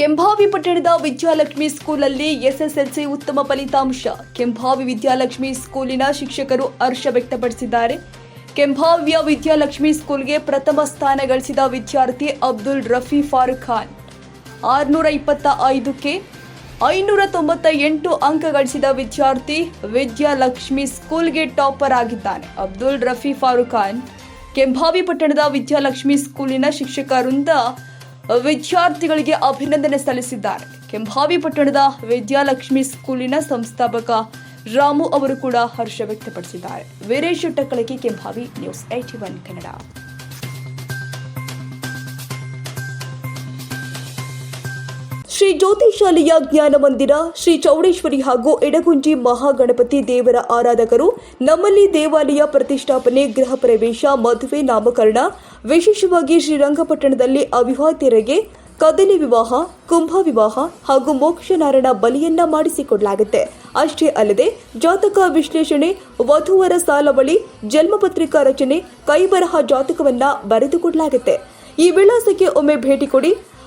ಕೆಂಭಾವಿ ಪಟ್ಟಣದ ವಿದ್ಯಾಲಕ್ಷ್ಮಿ ಸ್ಕೂಲಲ್ಲಿ ಎಸ್ಎಸ್ಎಲ್ಸಿ ಉತ್ತಮ ಫಲಿತಾಂಶ. ಕೆಂಭಾವಿ ವಿದ್ಯಾಲಕ್ಷ್ಮಿ ಸ್ಕೂಲಿನ ಶಿಕ್ಷಕರು ಹರ್ಷ ವ್ಯಕ್ತಪಡಿಸಿದ್ದಾರೆ. ಕೆಂಭಾವಿಯ ವಿದ್ಯಾಲಕ್ಷ್ಮಿ ಸ್ಕೂಲ್ಗೆ ಪ್ರಥಮ ಸ್ಥಾನ ಗಳಿಸಿದ ವಿದ್ಯಾರ್ಥಿ ಅಬ್ದುಲ್ ರಫಿ ಫಾರೂಕ್ ಖಾನ್. ಆರುನೂರ ಇಪ್ಪತ್ತ ಐದಕ್ಕೆ ಐನೂರ ತೊಂಬತ್ತ ಎಂಟು ಅಂಕ ಗಳಿಸಿದ ವಿದ್ಯಾರ್ಥಿ ವಿದ್ಯಾಲಕ್ಷ್ಮಿ ಸ್ಕೂಲ್ಗೆ ಟಾಪರ್ ಆಗಿದ್ದಾನೆ. ಅಬ್ದುಲ್ ರಫಿ ಫಾರೂಕ್ ಖಾನ್, ಕೆಂಭಾವಿ ಪಟ್ಟಣದ ವಿದ್ಯಾಲಕ್ಷ್ಮಿ ಸ್ಕೂಲಿನ ಶಿಕ್ಷಕ ವೃಂದ ವಿದ್ಯಾರ್ಥಿಗಳಿಗೆ ಅಭಿನಂದನೆ ಸಲ್ಲಿಸಿದ್ದಾರೆ. ಕೆಂಭಾವಿ ಪಟ್ಟಣದ ವಿದ್ಯಾಲಕ್ಷ್ಮಿ ಸ್ಕೂಲಿನ ಸಂಸ್ಥಾಪಕ ರಾಮು ಅವರು ಕೂಡ ಹರ್ಷ ವ್ಯಕ್ತಪಡಿಸಿದ್ದಾರೆ. Veeresh Takkalagi Kembhavi news eighty one Kannada. Shri Jyoti ಶಾಲೆಯ ಜ್ಞಾನ ಮಂದಿರ, ಶ್ರೀ ಚೌಡೇಶ್ವರಿ ಹಾಗೂ ಎಡಗುಂಜಿ ಮಹಾಗಣಪತಿ ದೇವರ ಆರಾಧಕರು ನಮ್ಮಲ್ಲಿ ದೇವಾಲಯ ಪ್ರತಿಷ್ಠಾಪನೆ, ಗೃಹ ಪ್ರವೇಶ, ಮದುವೆ, ನಾಮಕರಣ ವಿಶೇಷವಾಗಿ ಶ್ರೀರಂಗಪಟ್ಟಣದಲ್ಲಿ ಅವಿವಾಹಿತರಿಗೆ ಕದಲಿ ವಿವಾಹ, ಕುಂಭ ವಿವಾಹ ಹಾಗೂ ಮೋಕ್ಷನಾರಾಯಣ ಬಲಿಯನ್ನ ಮಾಡಿಸಿಕೊಡಲಾಗುತ್ತೆ. ಅಷ್ಟೇ ಅಲ್ಲದೆ ಜಾತಕ ವಿಶ್ಲೇಷಣೆ, ವಧುವರ ಸಾಲವಳಿ ಜನ್ಮಪತ್ರಿಕಾ ರಚನೆ, ಕೈಬರಹ ಜಾತಕವನ್ನ ಬರೆದುಕೊಡಲಾಗುತ್ತೆ. ಈ ವಿಳಾಸಕ್ಕೆ ಒಮ್ಮೆ ಭೇಟಿ ಕೊಡಿ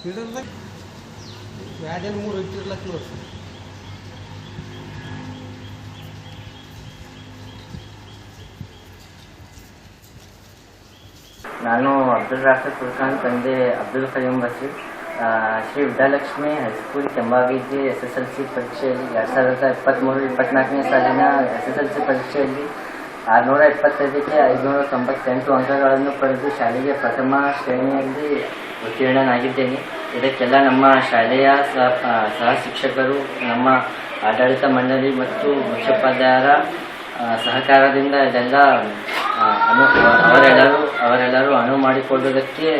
ಹಿಡಿದ್ರೆ ಎರಡೇನು ಮೂರು ಇಟ್ಟಿರ್ಲಕ್ಕ ನೋಡ್ರಿ ನಾನು ಅಬ್ದುಲ್ ರಾಫಿ ಕುಲ್ಖಾನ್ ತಂದೆ ಅಬ್ದುಲ್ ಕಲೀಂ ಬಶೀರ್ ಆ, ಶ್ರೀ ವಿದ್ಯಾಲಕ್ಷ್ಮಿ ಹೈಸ್ಕೂಲ್ ಕೆಂಬಾವಿಗೆ ಎಸ್ ಎಸ್ ಎಲ್ ಸಿ ಪರೀಕ್ಷೆಯಲ್ಲಿ ಎರಡು ಸಾವಿರದ ಇಪ್ಪತ್ತ್ಮೂರು ಇಪ್ಪತ್ನಾಲ್ಕನೇ ಸಾಲಿನ ಎಸ್ ಎಸ್ ಎಲ್ ಸಿ ಪರೀಕ್ಷೆಯಲ್ಲಿ ಆರುನೂರ ಇಪ್ಪತ್ತೈದಕ್ಕೆ ಐದುನೂರ ತೊಂಬತ್ತೆಂಟು ಅಂಕಗಳನ್ನು ಪಡೆದು ಶಾಲೆಗೆ ಪ್ರಥಮ ಶ್ರೇಣಿಯಲ್ಲಿ ಉತ್ತೀರ್ಣನಾಗಿದ್ದೇನೆ. ಇದಕ್ಕೆಲ್ಲ ನಮ್ಮ ಶಾಲೆಯ ಸಹ ಶಿಕ್ಷಕರು, ನಮ್ಮ ಆಡಳಿತ ಮಂಡಳಿ ಮತ್ತು ಮುಖ್ಯೋಪಾಧ್ಯಾಯರ ಸಹಕಾರದಿಂದ ಇದೆಲ್ಲ ಅನು, ಅವರೆಲ್ಲರೂ ಅವರೆಲ್ಲರೂ ಅನುವು ಮಾಡಿಕೊಳ್ಳುವುದಕ್ಕೆ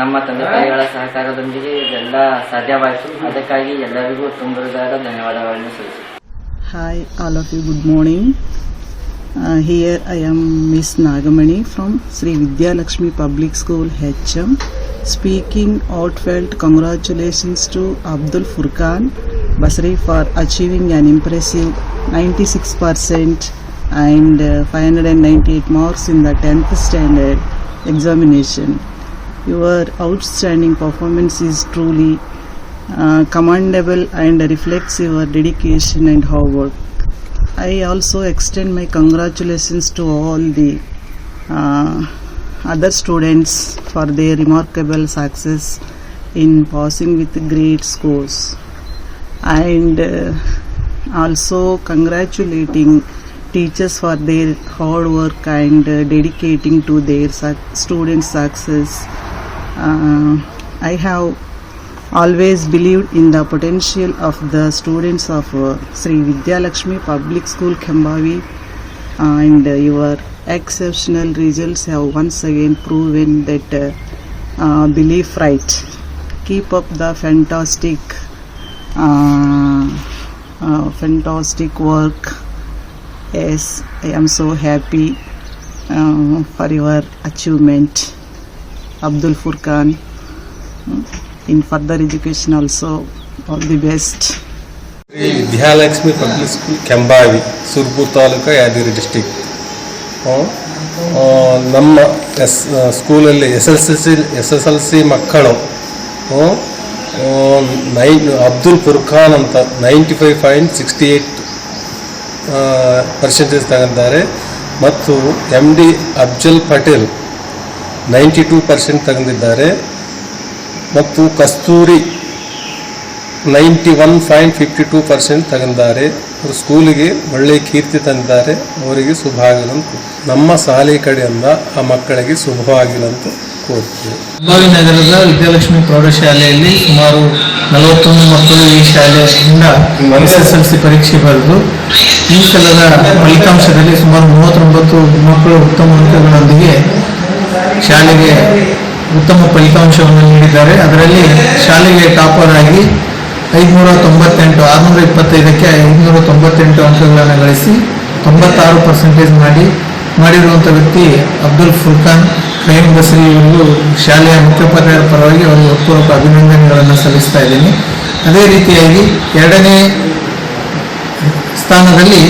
ನಮ್ಮ ತಂದೆ ತಾಯಿಗಳ ಸಹಕಾರದೊಂದಿಗೆ ಇದೆಲ್ಲ ಸಾಧ್ಯವಾಯಿತು. ಅದಕ್ಕಾಗಿ ಎಲ್ಲರಿಗೂ ತುಂಬ ಧನ್ಯವಾದಗಳನ್ನು ಸಲ್ಲಿಸುತ್ತೇನೆ. Hi all of you good morning. Uh, here I am Miss Nagamani from Sri Vidya Lakshmi Public School, HM, speaking heartfelt congratulations to Abdul Furkan Basri for achieving an impressive 96% and uh, 598 marks in the 10th standard examination. Your outstanding performance is truly uh, commendable and reflects your dedication and hard work. I also extend my congratulations to all the uh, other students for their remarkable success in passing with great scores and uh, also congratulating teachers for their hard work and uh, dedicating to their suc students' success. Uh, I have always believed in the potential of the students of uh, Sri Vidya Lakshmi Public School Kembavi and uh, your exceptional results have once again proven that uh, uh, belief right. Keep up the fantastic, uh, uh, fantastic work. Yes, I am so happy uh, for your achievement. Abdul Furkan in further education also, all the best. Shri Vidyalakshmi public school, Kembhavi Surpur taluk Yadgir district ನಮ್ಮ S ಸ್ಕೂಲಲ್ಲಿ S S L C, S S L C ಮಕ್ಕಳು nine, Abdul Furqan ಅಂತ ninety five point sixty eight percentage ತಗೊಂಡಿದ್ದಾರೆ. ಮತ್ತು M D Afzal Patel ninety two percent ತಗೊಂಡಿದ್ದಾರೆ. ಮತ್ತು Kasturi ninety one point fifty two percent ತಗೊಂಡಿದ್ದಾರೆ ಅವರು ಸ್ಕೂಲಿಗೆ ಒಳ್ಳೆಯ ಕೀರ್ತಿ ತಂದಿದ್ದಾರೆ. ಅವರಿಗೆ ಶುಭ ಆಗಲಂತ ನಮ್ಮ ಶಾಲೆ ಕಡೆಯಿಂದ ಆ ಮಕ್ಕಳಿಗೆ ಶುಭವಾಗಿಲಂತು ಕೋರ್ತೀವಿ. ಬೆಳಗಾವಿ ನಗರದ ವಿದ್ಯಾಲಕ್ಷ್ಮಿ ಪ್ರೌಢಶಾಲೆಯಲ್ಲಿ ಸುಮಾರು ನಲವತ್ತೊಂದು ಮಕ್ಕಳು ಈ ಶಾಲೆಯಿಂದ ಎಸ್ ಎಸ್ ಎಲ್ ಸಿ ಪರೀಕ್ಷೆ ಬರೆದು, ಈ ಸಲದ ಫಲಿತಾಂಶದಲ್ಲಿ ಸುಮಾರು ಮೂವತ್ತೊಂಬತ್ತು ಮಕ್ಕಳು ಉತ್ತಮ ಅಂಕಗಳೊಂದಿಗೆ ಶಾಲೆಗೆ ಉತ್ತಮ ಫಲಿತಾಂಶವನ್ನು ನೀಡಿದ್ದಾರೆ. ಅದರಲ್ಲಿ ಶಾಲೆಗೆ ಟಾಪರ್ ಆಗಿ ಐದುನೂರ ತೊಂಬತ್ತೆಂಟು ಆರುನೂರ ಇಪ್ಪತ್ತೈದಕ್ಕೆ ಐದುನೂರ ತೊಂಬತ್ತೆಂಟು ಅಂಕಗಳನ್ನು ಗಳಿಸಿ ತೊಂಬತ್ತಾರು ಪರ್ಸೆಂಟೇಜ್ ಮಾಡಿ. ಮಾಡಿರುವಂಥ ವ್ಯಕ್ತಿ ಅಬ್ದುಲ್ ಫುಲ್ಖಾನ್ ಖೈಮ್ ಬಸರಿ ಇವರಿಗೂ ಶಾಲೆಯ ಮುಖ್ಯೋಪಾಧ್ಯಾಯರ ಪರವಾಗಿ ಅವರಿಗೆ ಹೃತ್ಪೂರ್ವಕ ಅಭಿನಂದನೆಗಳನ್ನು ಸಲ್ಲಿಸ್ತಾ ಇದ್ದೀನಿ. ಅದೇ ರೀತಿಯಾಗಿ ಎರಡನೇ ಸ್ಥಾನದಲ್ಲಿ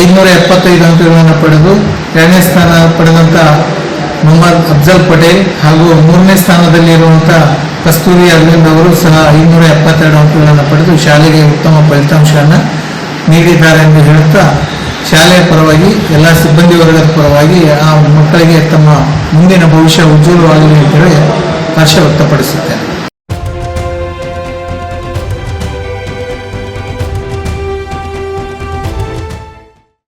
ಐದುನೂರ ಎಪ್ಪತ್ತೈದು ಅಂಕಗಳನ್ನು ಪಡೆದು ಎರಡನೇ ಸ್ಥಾನ ಪಡೆದಂಥ ಮೊಹಮ್ಮದ್ ಅಫ್ಜಲ್ ಪಟೇಲ್ ಹಾಗೂ ಮೂರನೇ ಸ್ಥಾನದಲ್ಲಿರುವಂಥ ಕಸ್ತೂರಿ ಅರವಿಂದ್ ಅವರು ಸಹ ಐನೂರ ಎಪ್ಪತ್ತೆರಡು ಅಂಕಗಳನ್ನು ಪಡೆದು ಶಾಲೆಗೆ ಉತ್ತಮ ಫಲಿತಾಂಶವನ್ನು ನೀಡಿದ್ದಾರೆ ಎಂದು ಹೇಳುತ್ತಾ ಶಾಲೆಯ ಪರವಾಗಿ, ಎಲ್ಲ ಸಿಬ್ಬಂದಿ ವರ್ಗದ ಪರವಾಗಿ ಆ ಮಕ್ಕಳಿಗೆ ತಮ್ಮ ಮುಂದಿನ ಭವಿಷ್ಯ ಉಜ್ವಲವಾಗಲಿ ಅಂತ ಹೇಳಿ ಹರ್ಷ ವ್ಯಕ್ತಪಡಿಸುತ್ತೇನೆ.